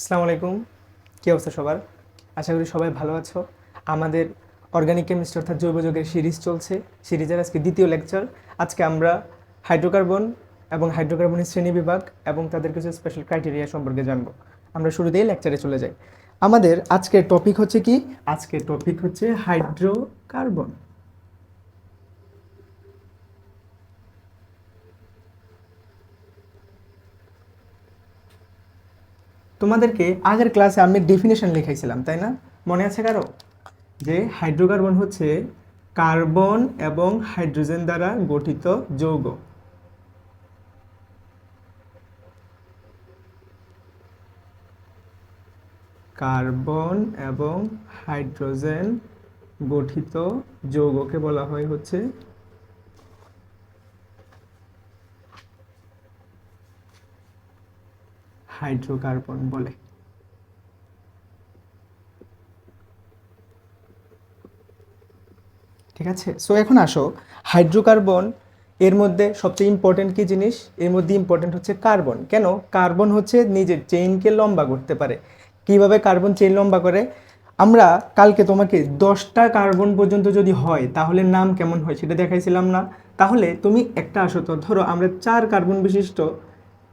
আসসালামু আলাইকুম। কী অবস্থা সবার? আশা করি সবাই ভালো আছো। আমাদের অর্গানিক কেমিস্ট্রি অর্থাৎ জৈব যৌগের সিরিজ চলছে। সিরিজের আজকে দ্বিতীয় লেকচার আজকে আমরা হাইড্রোকার্বন এবং হাইড্রোকার্বনের শ্রেণি বিভাগ এবং তাদের কিছু স্পেশাল ক্রাইটেরিয়া সম্পর্কে জানব। আমরা শুরুতেই লেকচারে চলে যাই। আমাদের আজকের টপিক হচ্ছে কি? আজকের টপিক হচ্ছে হাইড্রোকার্বন তোমাদেরকে আগের ক্লাসে আমি ডেফিনেশন লিখাইছিলাম, তাই না? মনে আছে কারও? যে হাইড্রোকার্বন হচ্ছে কার্বন এবং হাইড্রোজেন দ্বারা গঠিত যৌগ। কার্বন এবং হাইড্রোজেন গঠিত যৌগকে বলা হয় হচ্ছে হাইড্রোকার্বন বলে। ঠিক আছে? সো এখন আসো। হাইড্রোকার্বন এর মধ্যে সবচেয়ে ইম্পর্টেন্ট কি জিনিস? এর মধ্যে ইম্পর্টেন্ট হচ্ছে কার্বন। কেন? কার্বন হচ্ছে নিজের চেইনকে লম্বা করতে পারে। কীভাবে কার্বন চেইন লম্বা করে? আমরা কালকে তোমাকে দশটা কার্বন পর্যন্ত যদি হয়, তাহলে নাম কেমন হয় সেটা দেখাইছিলাম না। তাহলে তুমি একটা আসো তো। ধরো আমরা চার কার্বন বিশিষ্ট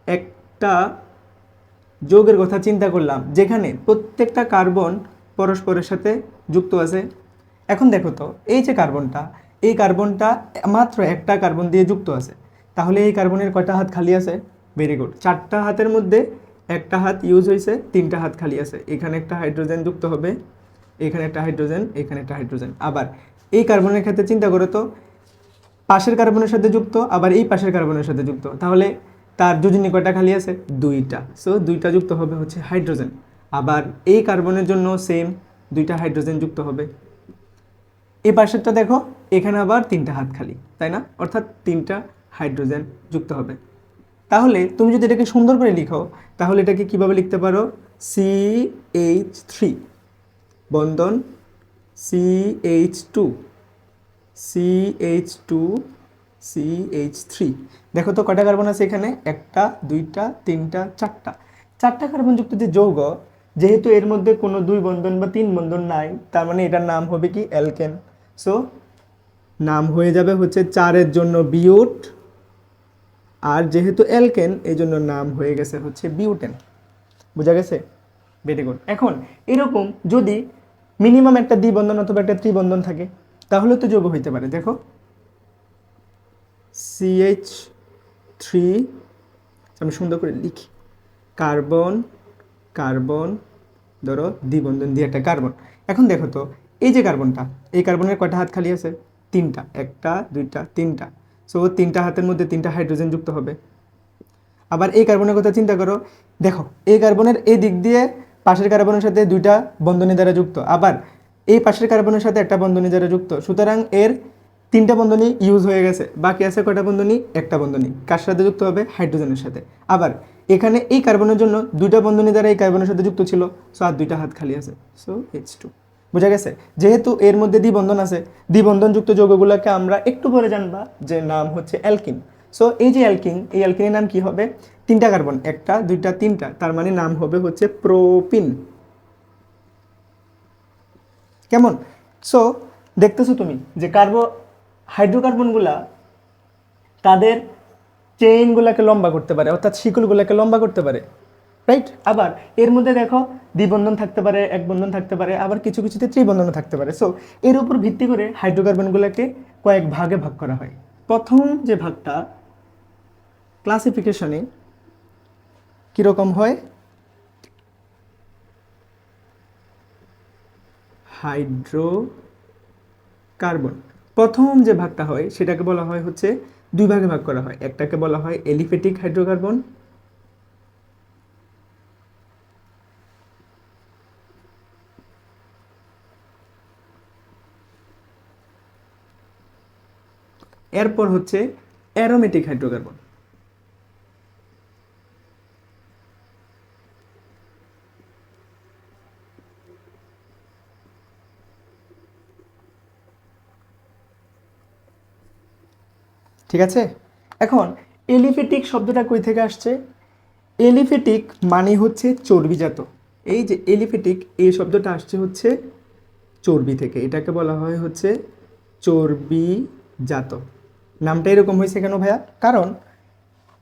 একটা যৌগের কথা চিন্তা করলাম, যেখানে প্রত্যেকটা কার্বন পরস্পরের সাথে যুক্ত আছে। এখন দেখো তো, এই যে কার্বনটা, এই কার্বনটা মাত্র একটা কার্বন দিয়ে যুক্ত আছে। তাহলে এই কার্বনের কয়টা হাত খালি আছে? ভেরি গুড চারটা হাতের মধ্যে একটা হাত ইউজ হয়েছে, তিনটা হাত খালি আছে। এখানে একটা হাইড্রোজেন যুক্ত হবে, এখানে একটা হাইড্রোজেন এখানে একটা হাইড্রোজেন আবার এই কার্বনের ক্ষেত্রে চিন্তা করো তো, পাশের কার্বনের সাথে যুক্ত, আবার এই পাশের কার্বনের সাথে যুক্ত। তাহলে তার যোজনী কয়টা খালি আছে? দুইটা। সো দুইটা যুক্ত হবে হচ্ছে হাইড্রোজেন। আবার এই কার্বনের জন্য সেম দুইটা হাইড্রোজেন যুক্ত হবে। এই পাশেরটা দেখো, এখানে আবার তিনটা হাত খালি, তাই না? অর্থাৎ তিনটা হাইড্রোজেন যুক্ত হবে। তাহলে তুমি যদি এটাকে সুন্দর করে লিখো, তাহলে এটাকে কীভাবে লিখতে পারো? সি এইচ থ্রি বন্ধন C H two C H two C H three দেখো তো কয়টা কার্বন আছে এখানে? একটা, দুইটা, তিনটা, চারটা। চারটা কার্বনযুক্ত যে যৌগ, যেহেতু এর মধ্যে কোনো দুই বন্ধন বা তিন বন্ধন নাই, তার মানে এটার নাম হবে কি? অ্যালকেন সো নাম হয়ে যাবে হচ্ছে চারের জন্য বিউট আর যেহেতু অ্যালকেন এই জন্য নাম হয়ে গেছে হচ্ছে বিউটেন বোঝা গেছে? ভেরি গুড এখন, এরকম যদি মিনিমাম একটা দ্বিবন্ধন অথবা একটা ত্রিবন্ধন থাকে, তাহলে তো যোগ হইতে পারে। দেখো সিএইচ থ্রি আমি সুন্দর করে লিখি। কার্বন কার্বন, ধরো দ্বিবন্ধন দিয়ে একটা কার্বন। এখন দেখো তো, এই যে কার্বনটা, এই কার্বনের কয়টা হাত খালি আছে? তিনটা, একটা, দুইটা, তিনটা। সো তিনটা হাতের মধ্যে তিনটা হাইড্রোজেন যুক্ত হবে। আবার এই কার্বনের কথা চিন্তা করো, দেখো, এই কার্বনের এই দিক দিয়ে পাশের কার্বনের সাথে দুইটা বন্ধনী দ্বারা যুক্ত। আবার এই পাশের কার্বনের সাথে একটা বন্ধনী দ্বারা যুক্ত। সুতরাং এর তিনটা বন্ধনী ইউজ হয়ে গেছে, বাকি আছে কয়টা বন্ধনী? একটা বন্ধনী। কার সাথে যুক্ত হবে? হাইড্রোজেনের সাথে। আবার, এখানে এই কার্বনের জন্য দুইটা বন্ধনী দ্বারা এই কার্বনের সাথে যুক্ত ছিল সো আর দুইটা হাত খালি আছে সো এইচ টু বোঝা গেছে? যেহেতু এর মধ্যে দ্বিবন্ধন আছে, দ্বিবন্ধনযুক্ত যৌগগুলোকে আমরা একটু পরে জানবা যে নাম হচ্ছে অ্যালকিন। সো এই যে অ্যালকিন, এই অ্যালকিনের নাম কি হবে? তিনটা কার্বন, একটা, দুইটা, তিনটা, তার মানে নাম হবে হচ্ছে প্রোপিন। কেমন? সো দেখতেছো তুমি যে কার্বো হাইড্রোকার্বনগুলা তাদের চেইনগুলোকে লম্বা করতে পারে, অর্থাৎ শিকলগুলোকে লম্বা করতে পারে রাইট আবার এর মধ্যে দেখো দ্বিবন্ধন থাকতে পারে, এক বন্ধন থাকতে পারে, আবার কিছু কিছুতে ত্রিবন্ধনও থাকতে পারে। সো এর উপর ভিত্তি করে হাইড্রোকার্বনগুলোকে কয়েক ভাগে ভাগ করা হয়। প্রথম যে ভাগটা ক্লাসিফিকেশনে কীরকম হয়? হাইড্রো কার্বন প্রথম যে ভাগটা হয়, সেটাকে বলা হয় হচ্ছে দুই ভাগে ভাগ করা হয়। একটাকে বলা হয় এলিফেটিক হাইড্রোকার্বন, এরপর হচ্ছে অ্যারোমেটিক হাইড্রোকার্বন। ঠিক আছে? এখন, এলিফেটিক শব্দটা কই থেকে আসছে? এলিফেটিক মানে হচ্ছে চর্বিজাত। এই যে এলিফেটিক, এই শব্দটা আসছে হচ্ছে চর্বি থেকে। এটাকে বলা হয় হচ্ছে চর্বিজাত। নামটা এরকম হয়েছে কেন ভাইয়া? কারণ,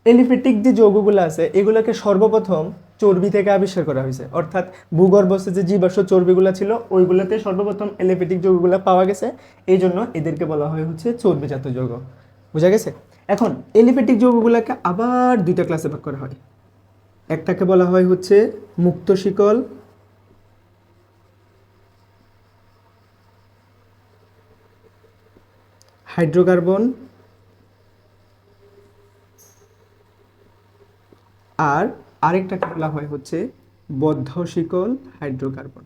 এলিফেটিক যে যৌগগুলো আছে, এগুলোকে সর্বপ্রথম চর্বি থেকে আবিষ্কার করা হয়েছে। অর্থাৎ, ভূগর্ভস্থ যে জীবাশ্ম চর্বিগুলো ছিল, ওইগুলোতে সর্বপ্রথম এলিফেটিক যৌগগুলো পাওয়া গেছে। এই জন্য এদেরকে বলা হয় হচ্ছে চর্বিজাত যৌগ। বোঝা গেছে? এখন এলিফেটিক যৌগগুলোকে আবার দুইটা ক্লাসে ভাগ করা হয়। একটাকে বলা হয় হচ্ছে মুক্ত শিকল, হাইড্রোকার্বন, আর আরেকটাকে বলা হয় হচ্ছে বদ্ধ শিকল, হাইড্রোকার্বন।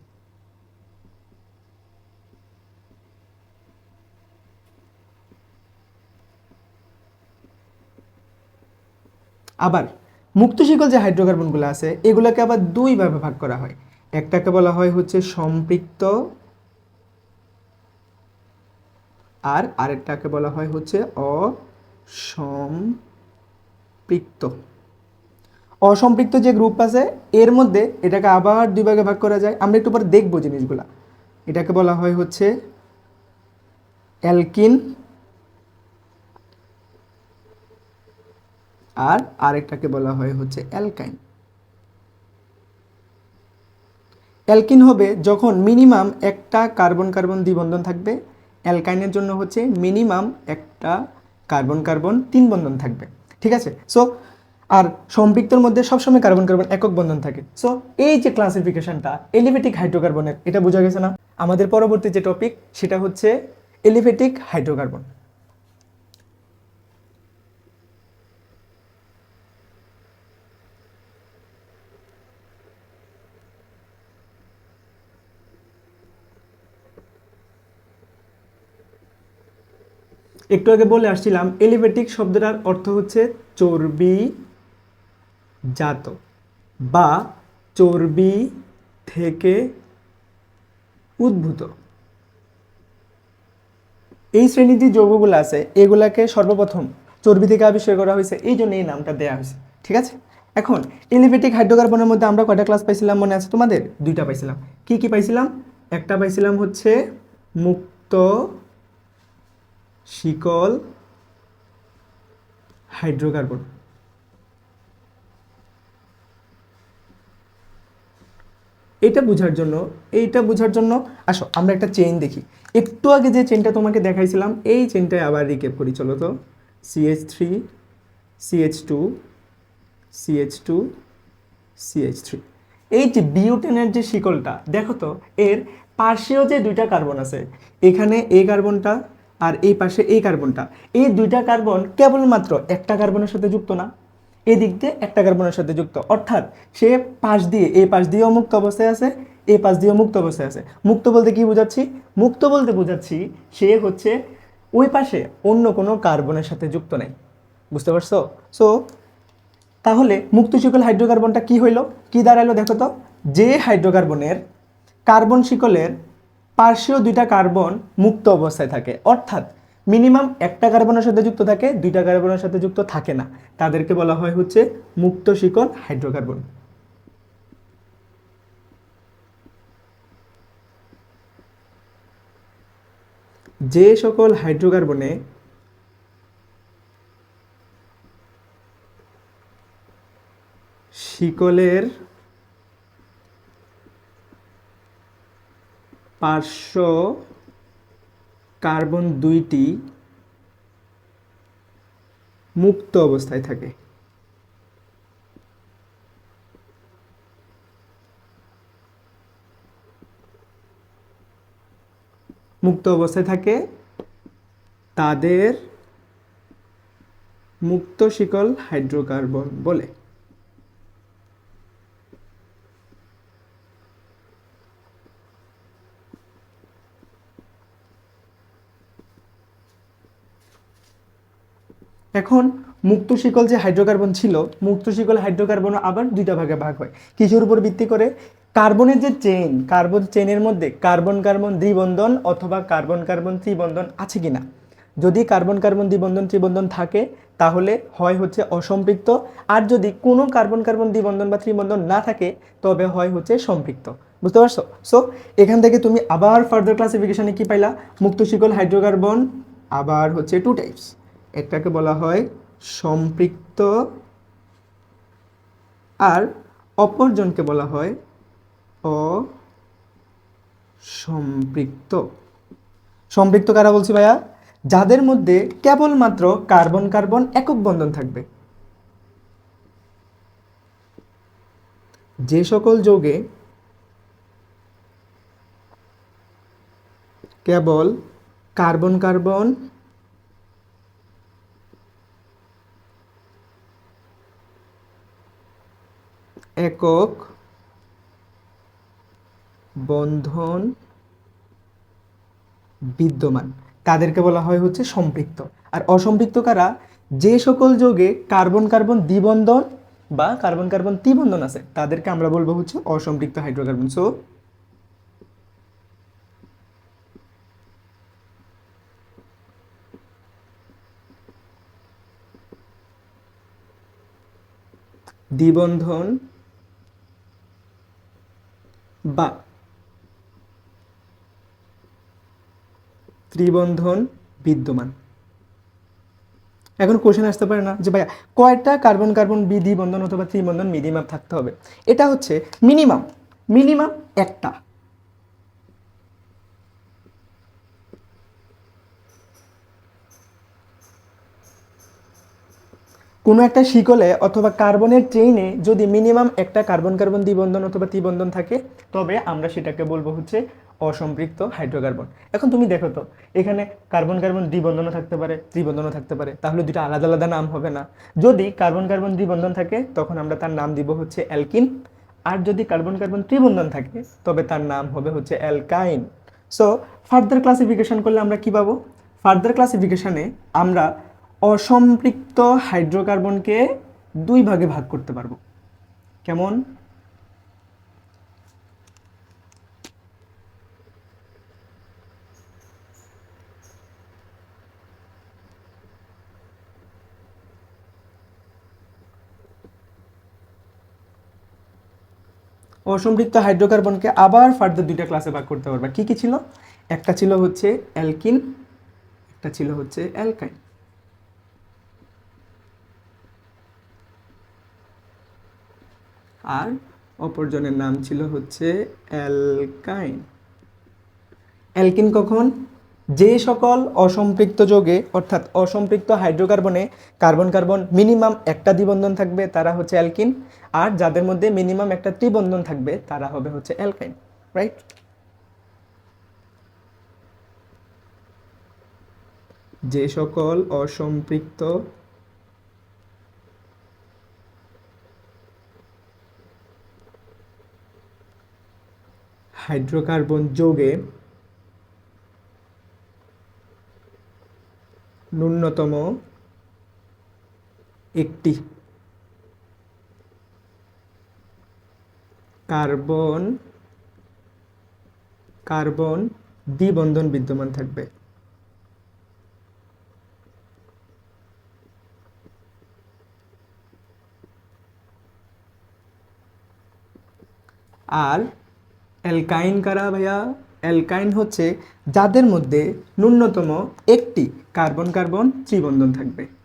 আবার মুক্ত শিকল যে হাইড্রোকার্বনগুলো আছে, এগুলোকে আবার দুইভাবে ভাগ করা হয়। একটাকে বলা হয় হচ্ছে সম্পৃক্ত আর আরেকটাকে বলা হয় হচ্ছে অসম্পৃক্ত। অসম্পৃক্ত যে গ্রুপ আছে, এর মধ্যে এটাকে আবার দুই ভাগে ভাগ করা যায়। আমরা একটু পরে দেখব জিনিসগুলা। এটাকে বলা হয় হচ্ছে অ্যালকিন আর আরেকটাকে বলা হয় হচ্ছে অ্যালকাইন। অ্যালকিন হবে যখন মিনিমাম একটা কার্বন কার্বন দ্বিবন্ধন থাকবে, অ্যালকাইনের জন্য হচ্ছে মিনিমাম একটা কার্বন কার্বন তিন বন্ধন থাকবে, ঠিক আছে? সো আর সম্পৃক্তর মধ্যে সবসময় কার্বন কার্বন একক বন্ধন থাকে। সো এই যে ক্লাসিফিকেশনটা এলিভেটিক হাইড্রোকার্বনের এটা বোঝা গেছে না? আমাদের পরবর্তী যে টপিক সেটা হচ্ছে এলিভেটিক হাইড্রোকার্বন একটু আগে বলে আসছিলাম এলিভেটিক শব্দটার অর্থ হচ্ছে চর্বি জাত বা চর্বি থেকে উদ্ভূত। এই শ্রেণির যে যৌগগুলো আছে, এগুলাকে সর্বপ্রথম চর্বি থেকে আবিষ্কার করা হয়েছে, এই জন্য এই নামটা দেওয়া হয়েছে, ঠিক আছে? এখন এলিভেটিক হাইড্রোকার্বনের মধ্যে আমরা কয়টা ক্লাস পাইছিলাম মনে আছে তোমাদের? দুইটা পাইছিলাম। কি কি পাইছিলাম? একটা পাইছিলাম হচ্ছে মুক্ত শিকল, হাইড্রোকার্বন। এটা বোঝার জন্য, এইটা বোঝার জন্য, আসো, আমরা একটা চেইন দেখি। একটু আগে যে চেনটা তোমাকে দেখাইছিলাম, এই চেনটায় আবার রিকেপ করি, চলো তো। CH three CH two CH two CH three এই যে বিউটেনের যে শিকলটা, দেখো তো, এর পাশেও যে দুইটা কার্বন আছে, এখানে এই কার্বনটা আর এই পাশে এই কার্বনটা। এই দুইটা কার্বন কেবলমাত্র একটা কার্বনের সাথে যুক্ত না, এদিক দিয়ে একটা কার্বনের সাথে যুক্ত। অর্থাৎ সে পাশ দিয়ে, এই পাশ দিয়েও মুক্ত অবস্থায় আছে, এই পাশ দিয়েও মুক্ত অবস্থায় আছে। মুক্ত বলতে কি বোঝাচ্ছি? মুক্ত বলতে বোঝাচ্ছি সে হচ্ছে ওই পাশে অন্য কোনো কার্বনের সাথে যুক্ত নেই। বুঝতে পারছ? সো তাহলে মুক্ত শিকল হাইড্রোকার্বনটা কি হইল? কি দাঁড়াল দেখো তো? যে হাইড্রোকার্বনের কার্বন শিকলের পার্শ্বীয় দুইটা কার্বন মুক্ত অবস্থায় থাকে। অর্থাৎ মিনিমাম একটা কার্বনের সাথে যুক্ত থাকে, দুইটা কার্বনের সাথে যুক্ত থাকে না। তাদেরকে বলা হয় হচ্ছে মুক্ত শিকল হাইড্রোকার্বন। যে সকল হাইড্রোকার্বনে শিকলের পার্শ্ব কার্বন দুইটি মুক্ত অবস্থায় থাকে। মুক্ত অবস্থায় থাকে। তাদের মুক্ত শিকল হাইড্রোকার্বন বলে। এখন মুক্ত শিকল যে হাইড্রোকার্বন ছিল, মুক্ত শিকল হাইড্রোকার্বন আবার দুইটা ভাগে ভাগ হয়। কিসের উপর ভিত্তি করে? কার্বনের যে চেইন কার্বন চেইনের মধ্যে কার্বন কার্বন দ্বিবন্ধন অথবা কার্বন কার্বন ত্রিবন্ধন আছে কিনা? যদি কার্বন কার্বন দ্বিবন্ধন ত্রিবন্ধন থাকে, তাহলে হয় হচ্ছে অসম্পৃক্ত। আর যদি কোনো কার্বন কার্বন দ্বিবন্ধন বা ত্রিবন্ধন না থাকে, তবে হয় হচ্ছে সম্পৃক্ত। বুঝতে পারছ? সো এখান থেকে তুমি আবার ফার্দার ক্লাসিফিকেশানে কি পাইলা? মুক্ত শিকল হাইড্রোকার্বন আবার হচ্ছে টু টাইপস একটাকে বলা হয় সম্পৃক্ত আর অপরজনকে বলা হয় অসম্পৃক্ত। সম্পৃক্ত কারা বলছি ভাইয়া? যাদের মধ্যে কেবলমাত্র কার্বন কার্বন একক বন্ধন থাকবে। যে সকল যৌগে কেবল কার্বন কার্বন একক বন্ধন বিদ্যমান। তাদেরকে বলা হয় হচ্ছে সম্পৃক্ত। আর অসম্পৃক্ত কারা? যে সকল যোগে কার্বন কার্বন দ্বিবন্ধন বা কার্বন কার্বন ত্রিবন্ধন আছে, তাদেরকে আমরা বলব হচ্ছে অসম্পৃক্ত হাইড্রোকার্বন। সো দ্বিবন্ধন বা ত্রিবন্ধন বিদ্যমান। এখন কোশ্চেন আসতে পারে না যে ভাইয়া, কয়টা কার্বন কার্বন বিধি বন্ধন অথবা ত্রিবন্ধন মিনিমাম থাকতে হবে? এটা হচ্ছে মিনিমাম মিনিমাম একটা। কোনো একটা শিকলে অথবা কার্বনের চেইনে যদি মিনিমাম একটা কার্বন কার্বন দ্বিবন্ধন অথবা ত্রিবন্ধন থাকে, তবে আমরা সেটাকে বলব হচ্ছে অসম্পৃক্ত হাইড্রোকার্বন। এখন তুমি দেখো তো, এখানে কার্বন কার্বন দ্বিবন্ধনও থাকতে পারে, ত্রিবন্ধনও থাকতে পারে, তাহলে দুটো আলাদা আলাদা নাম হবে না। যদি কার্বন কার্বন দ্বিবন্ধন থাকে, তখন আমরা তার নাম দিব হচ্ছে অ্যালকিন। আর যদি কার্বন কার্বন ত্রিবন্ধন থাকে, তবে তার নাম হবে হচ্ছে অ্যালকাইন। সো ফার্দার ক্লাসিফিকেশন করলে আমরা কি পাবো? ফার্দার ক্লাসিফিকেশনে আমরা অসম্পৃক্ত হাইড্রোকার্বনকে দুই ভাগে ভাগ করতে পারব। কেমন? অসম্পৃক্ত হাইড্রোকার্বনকে আবার ফার্দার দুইটা ক্লাসে ভাগ করতে পারবা। কি কি ছিল? একটা ছিল হচ্ছে অ্যালকিন, একটা ছিল হচ্ছে অ্যালকাইন। আর অপরজনের নাম ছিল হচ্ছে অ্যালকাইন। অ্যালকিন কখন? যে সকল অসম্পৃক্ত যোগে, অর্থাৎ অসম্পৃক্ত হাইড্রোকার্বনে কার্বন কার্বন মিনিমাম একটা দ্বিবন্ধন থাকবে, তারা হচ্ছে অ্যালকিন। আর যাদের মধ্যে মিনিমাম একটা ত্রিবন্ধন থাকবে, তারা হবে হচ্ছে অ্যালকাইন রাইট যে সকল অসম্পৃক্ত হাইড্রোকার্বন যৌগে ন্যূনতম একটি কার্বন কার্বন দ্বিবন্ধন বিদ্যমান থাকবে। আর অ্যালকাইন কারা ভাইয়া? অ্যালকাইন হচ্ছে যাদের মধ্যে ন্যূনতম একটি কার্বন কার্বন ত্রিবন্ধন থাকবে।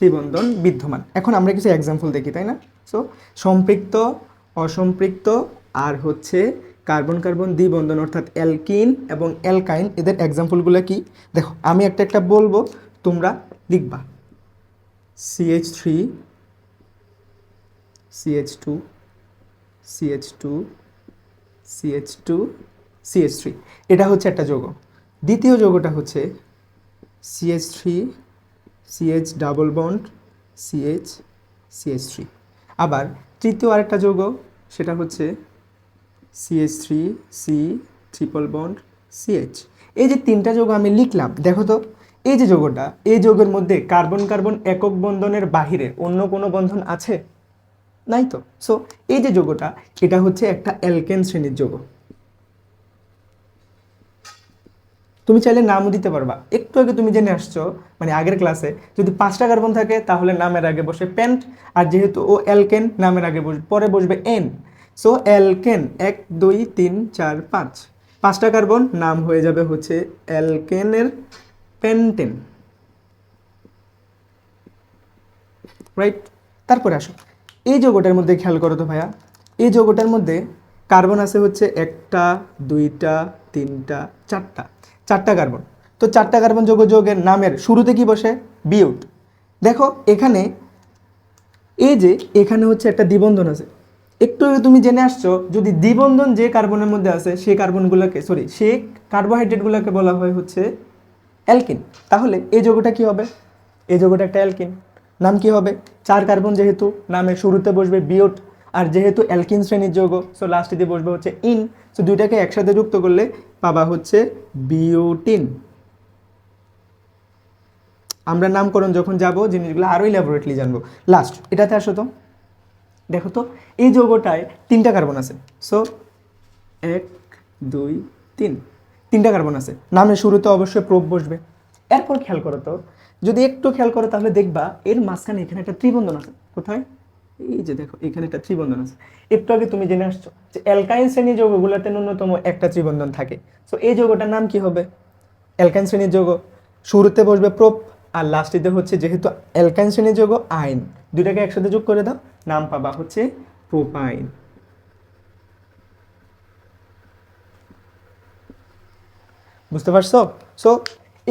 ত্রিবন্ধন বিদ্যমান। এখন আমরা কিছু এক্সাম্পল দেখি, তাই না? সো সম্পৃক্ত, অসম্পৃক্ত আর হচ্ছে কার্বন কার্বন দ্বিবন্ধন অর্থাৎ অ্যালকিন এবং অ্যালকাইন এদের এক্সাম্পলগুলো কি? দেখো, আমি একটা একটা বলব, তোমরা লিখবা। CH three CH two CH two CH two CH three এটা হচ্ছে একটা যৌগ। দ্বিতীয় যৌগটা হচ্ছে CH three CH double bond CH CH three আবার তৃতীয় আরেকটা যৌগ, সেটা হচ্ছে CH three C triple bond CH এই যে তিনটা যৌগ আমি লিখলাম, দেখো তো, এই যে যৌগটা, এই যৌগের মধ্যে কার্বন কার্বন একক বন্ধনের বাহিরে অন্য কোনো বন্ধন আছে? নাই তো। সো এই যে যৌগটা, এটা হচ্ছে একটা অ্যালকেন শ্রেণির যৌগ। তুমি চাইলে নামও দিতে পারবা। একটু আগে তুমি জেনে আসছো মানে আগের ক্লাসে যদি পাঁচটা কার্বন থাকে, তাহলে নামের আগে বসে প্যান্ট, আর যেহেতু ও অ্যালকেন নামের আগে বসবে পরে বসবে এন। সো অ্যালকেন এক, দুই, তিন, চার, পাঁচ। পাঁচটা কার্বন নাম হয়ে যাবে হচ্ছে অ্যালকেনের পেন্টেন। রাইট তারপরে আসো। এই যৌগটার মধ্যে খেয়াল করো তো ভাইয়া। এই যৌগটার মধ্যে কার্বন আছে হচ্ছে একটা, দুইটা, তিনটা, চারটা। চারটা কার্বন তো চারটা কার্বন যৌগ যৌগের নামের শুরুতে কি বসে? বিউট দেখো, এখানে এই যে এখানে হচ্ছে একটা দ্বিবন্ধন আছে। একটু তুমি জেনে আসছো, যদি দ্বিবন্ধন যে কার্বনের মধ্যে আছে সেই কার্বনগুলোকে সরি সেই কার্বোহাইড্রেটগুলোকে বলা হয় হচ্ছে অ্যালকিন। তাহলে এই যৌগটা কি হবে? এই যৌগটা একটা অ্যালকিন। নাম কি হবে? চার কার্বন যেহেতু নামে শুরুতে বসবে বিওট আর যেহেতু অ্যালকিন শ্রেণির যৌগ সো লাস্টে দিয়ে বসবে হচ্ছে ইন। সো দুইটাকে একসাথে যুক্ত করলে পাবা হচ্ছে বিওটিন আমরা নামকরণ যখন যাব, জিনিসগুলো আরও ল্যাবরেটলি জানব। লাস্ট এটাতে আসো তো। দেখো তো, এই যৌগটায় তিনটা কার্বন আছে। সো এক, দুই, তিন। তিনটা কার্বন আছে। নামের শুরুতে অবশ্যই প্রোপ বসবে। এরপর খেয়াল করো তো, যদি একটু খেয়াল করো তাহলে দেখবা, এর মাঝখানে এখানে একটা ত্রিবন্ধন আছে। কোথায়? এই যে দেখো, এখানে একটা ত্রিবন্ধন আছে। একটু আগে তুমি জেনে আসছো যে অ্যালকাইন শ্রেণি যৌগগুলোতে ন্যূনতম একটা ত্রিবন্ধন থাকে। সো এই যৌগটার নাম কি হবে? অ্যালকাইন শ্রেণির যৌগ। শুরুতে বসবে প্রোপ আর লাস্টিতে হচ্ছে যেহেতু অ্যালকাইন শ্রেণির যৌগ আইন দুটাকে একসাথে যোগ করে দাও, নাম পাবা হচ্ছে প্রোপাইন বুঝতে পারছ? সো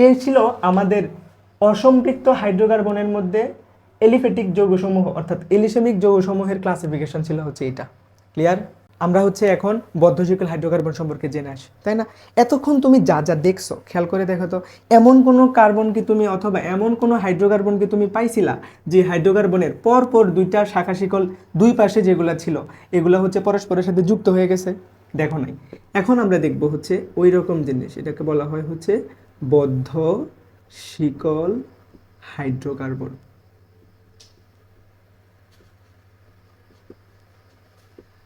এই ছিল আমাদের অসম্পৃক্ত হাইড্রোকার্বনের মধ্যে এলিফেটিক যৌগসমূহ, অর্থাৎ এলিসেমিক যৌগসমূহের ক্লাসিফিকেশন ছিল হচ্ছে এটা। ক্লিয়ার আমরা হচ্ছে এখন বদ্ধশিকল হাইড্রোকার্বন সম্পর্কে জেনে আসি, তাই না? এতক্ষণ তুমি যা যা দেখছ, খেয়াল করে দেখো তো, এমন কোনো কার্বন কি তুমি অথবা এমন কোনো হাইড্রোকার্বন কি তুমি পাইছিলা যে হাইড্রোকার্বনের পর পর দুইটা শাখা শিকল দুই পাশে যেগুলো ছিল, এগুলো হচ্ছে পরস্পরের সাথে যুক্ত হয়ে গেছে? দেখো নাই। এখন আমরা দেখব হচ্ছে ওই রকম জিনিস, এটাকে বলা হয় হচ্ছে বদ্ধ শিকল হাইড্রোকার্বন।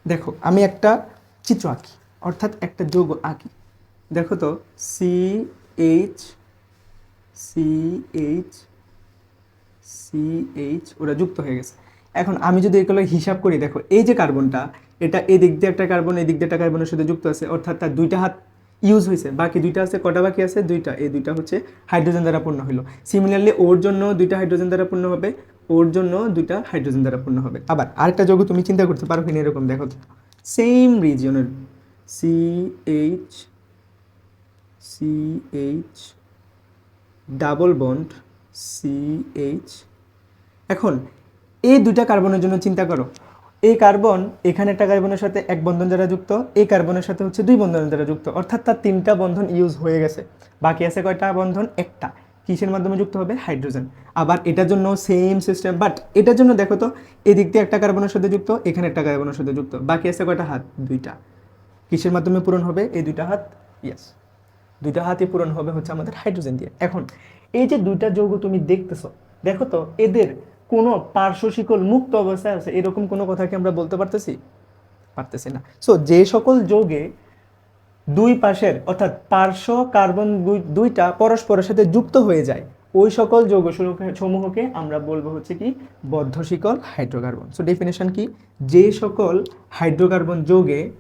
দেখো, আমি একটা চিত্র আঁকি, অর্থাৎ একটা যৌগ আঁকি। দেখো তো C H C H C H ওরা যুক্ত হয়ে গেছে। এখন আমি যদি এগুলো হিসাব করি, দেখো, এই যে কার্বনটা, এটা এই দিক দিয়ে একটা কার্বন এই দিক দিয়ে একটা কার্বনের সাথে যুক্ত আছে, অর্থাৎ তার দুইটা হাত ইউজ হয়েছে, বাকি দুইটা আছে, কটা বাকি আছে? দুইটা। এই দুইটা হচ্ছে হাইড্রোজেন দ্বারা পূর্ণ হলো সিমিলারলি ওর জন্য দুইটা হাইড্রোজেন দ্বারা পূর্ণ হবে ওর জন্য দুইটা হাইড্রোজেন দ্বারা পূর্ণ হবে। আবার আরেকটা যৌগ তুমি চিন্তা করতে পারো কিনা এরকম দেখো। Same রিজিয়নের C H C H double bond C H এখন, এই দুইটা কার্বনের জন্য চিন্তা করো। এই কার্বন এখানে একটা কার্বনের সাথে এক বন্ধন দ্বারা যুক্ত, এই কার্বনের সাথে হচ্ছে দুই বন্ধন দ্বারা যুক্ত। অর্থাৎ তার তিনটা বন্ধন ইউজ হয়ে গেছে। বাকি আছে কয়টা বন্ধন? একটা। কিসের মাধ্যমে যুক্ত হবে? হাইড্রোজেন। আবার এটার জন্য সেম সিস্টেম বাট এটার জন্য দেখো তো, এদিক দিয়ে একটা কার্বনের সাথে যুক্ত, এখানে একটা কার্বনের সাথে যুক্ত। বাকি আছে কয়টা? হাত, দুইটা। কিসের মাধ্যমে পূরণ হবে? এই দুইটা হাত ইয়েস দুইটা হাতই পূরণ হবে হচ্ছে আমাদের হাইড্রোজেন দিয়ে। এখন, এই যে দুইটা যৌগ তুমি দেখতেছো, দেখো তো, এদের কোনো পার্শ্বশিকল মুক্ত অবস্থায় আছে, এরকম কোনো কথা কি আমরা বলতে পারতেছি? পারতেছি না। সো যে সকল যৌগে দুই পাশের, অর্থাৎ পার্শ্ব কার্বন দুই- দুইটা পরস্পরের সাথে যুক্ত হয়ে যায়। ওই সকল যৌগ সমূহকে- আমরা বলব হচ্ছে কি? বদ্ধ শিকল হাইড্রোকার্বন। সো ডেফিনেশন কি? যে সকল হাইড্রোকার্বন যৌগে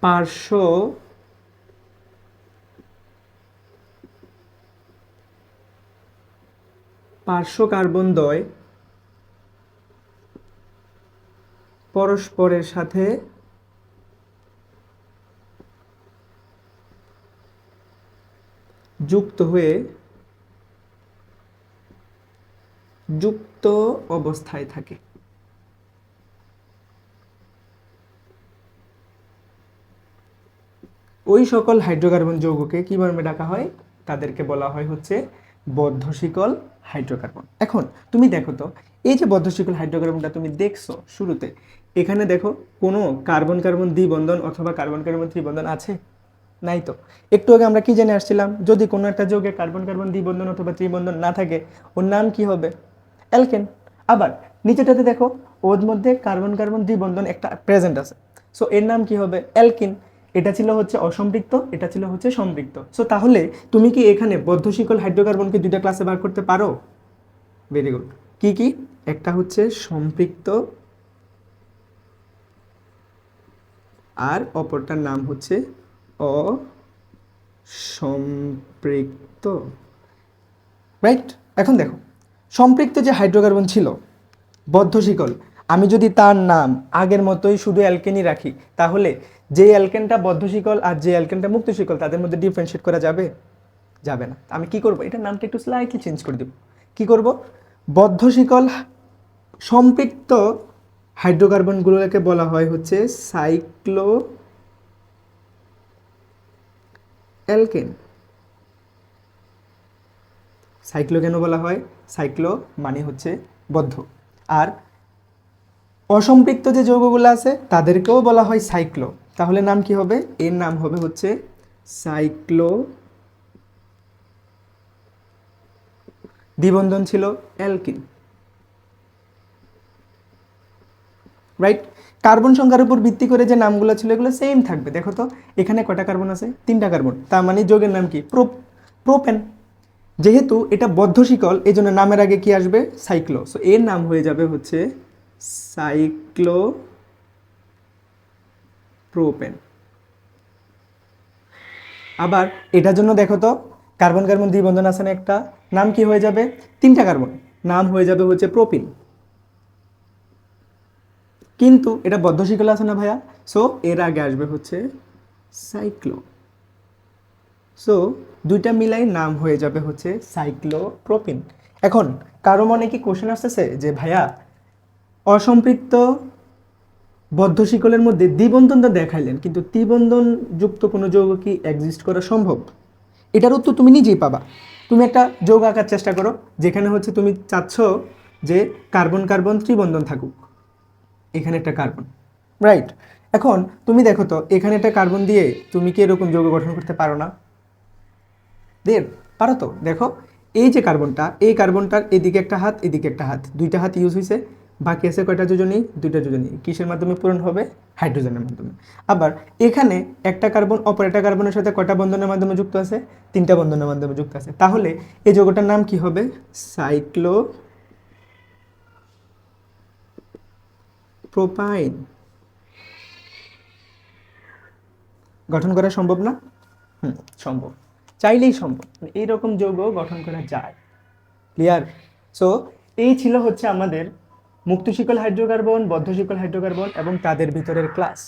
পার্শ্ব পার্শ্ব কার্বন দ্বয় পরস্পরের সাথে যুক্ত হয়ে যুক্ত অবস্থায় থাকে। ওই সকল হাইড্রোকার্বন যৌগকে কীভাবে ডাকা হয়? তাদেরকে বলা হয় হচ্ছে বদ্ধশিকল হাইড্রোকার্বন। এখন, তুমি দেখো তো, এই যে বদ্ধশিকল হাইড্রোকার্বনটা তুমি দেখছ শুরুতে, এখানে দেখো কোনো কার্বন কার্বন দ্বিবন্ধন অথবা কার্বন কার্বন ত্রিবন্ধন আছে? নাই তো। একটু আগে আমরা কি জেনে আসছিলাম, যদি কোনো একটা যৌগে কার্বন কার্বন দ্বিবন্ধন অথবা ত্রিবন্ধন না থাকে, ওর নাম কি হবে? অ্যালকেন। আবার নিচেটাতে দেখো, ওর মধ্যে কার্বন কার্বন দ্বিবন্ধন একটা প্রেজেন্ট আছে। সো এর নাম কি হবে? অ্যালকিন। এটা ছিল হচ্ছে অসম্পৃক্ত, এটা ছিল হচ্ছে সম্পৃক্ত। সো তাহলে তুমি কি এখানে বদ্ধ শিকল হাইড্রোকার্বনকে দুইটা ক্লাসে বার করতে পারো? ভেরি গুড কি কি? একটা হচ্ছে সম্পৃক্ত আর অপরটার নাম হচ্ছে অসম্পৃক্ত। রাইট এখন দেখো, সম্পৃক্ত যে হাইড্রোকার্বন ছিল বদ্ধশিকল আমি যদি তার নাম আগের মতোই শুধু অ্যালকেনই রাখি, তাহলে যে অ্যালকেনটা বদ্ধশিকল আর যে অ্যালকেনটা মুক্ত শিকল তাদের মধ্যে ডিফারেন্সিয়েট করা যাবে? যাবে না। আমি কি করব? এটার নামটা একটু স্লাইটলি চেঞ্জ করে দেব। কি করব? বদ্ধশিকল সম্পৃক্ত হাইড্রোকার্বনগুলোকে বলা হয় হচ্ছে সাইক্লো অ্যালকেন। সাইক্লো কেন বলা হয়? সাইক্লো মানে হচ্ছে বদ্ধ। আর অসম্পৃক্ত যে যৌগগুলো আছে, তাদেরকেও বলা হয় সাইক্লো। তাহলে নাম কি হবে? এর নাম হবে হচ্ছে সাইক্লো দ্বিবন্ধন ছিল অ্যালকিন। রাইট কার্বন সংখ্যার উপর ভিত্তি করে যে নামগুলো ছিল, এগুলো সেম থাকবে। দেখো তো, এখানে কটা কার্বন আছে? তিনটা কার্বন। তার মানে যোগের নাম কি? Pro propane. যেহেতু এটা বদ্ধ শিকল এই জন্য নামের আগে কি আসবে? সাইক্লো। সো এর নাম হয়ে যাবে হচ্ছে সাইক্লো প্রোপেন আবার এটার জন্য দেখো তো, কার্বন কার্বন দ্বিবন্ধন আছে না একটা, নাম কি হয়ে যাবে? তিনটা কার্বন। নাম হয়ে যাবে হচ্ছে প্রোপিন। কিন্তু এটা বদ্ধশিকল আছে না ভাইয়া? সো এর আগে আসবে হচ্ছে সাইক্লো। সো দুইটা মিলাই নাম হয়ে যাবে হচ্ছে সাইক্লোপ্রোপিন। এখন, কারও মনে কি কোশ্চেন আসতেছে? যে ভাইয়া অসম্পৃক্ত বদ্ধশিকলের মধ্যে দ্বিবন্ধন তো দেখাইলেন, কিন্তু ত্রিবন্ধন যুক্ত কোনো যৌগ কি এক্সিস্ট করা সম্ভব? এটার উত্তর তুমি নিজেই পাবা। তুমি একটা যৌগ আঁকার চেষ্টা করো, যেখানে হচ্ছে তুমি চাচ্ছ যে কার্বন কার্বন ত্রিবন্ধন থাকুক। এখানে একটা কার্বন। রাইট এখন তুমি দেখো তো, এখানে একটা কার্বন দিয়ে তুমি কি এরকম যৌগ গঠন করতে পারো না? দেব পারো তো। দেখো, এই যে কার্বনটা, এই কার্বনটার এদিকে একটা হাত, এদিকে একটা হাত, দুইটা হাত ইউজ হয়েছে বাকি আছে কয়টা যোজনী? দুইটা যোজনী। কিসের মাধ্যমে পূরণ হবে? হাইড্রোজেনের মাধ্যমে। আবার এখানে একটা কার্বন, অপর একটা কার্বনের সাথে কয়টা বন্ধনের মাধ্যমে যুক্ত আছে? তিনটা বন্ধনের মাধ্যমে যুক্ত আছে। তাহলে এই যৌগটার নাম কি হবে? সাইক্লো প্রোপাইন গঠন করা সম্ভব না? হুম, সম্ভব। চাইলেই সম্ভব। এইরকম যৌগ গঠন করা যায়। ক্লিয়ার সো এই ছিল হচ্ছে আমাদের মুক্তশিকল হাইড্রোকার্বন বদ্ধ বদ্ধশিকল হাইড্রোকার্বন এবং তাদের ভিতরের ক্লাস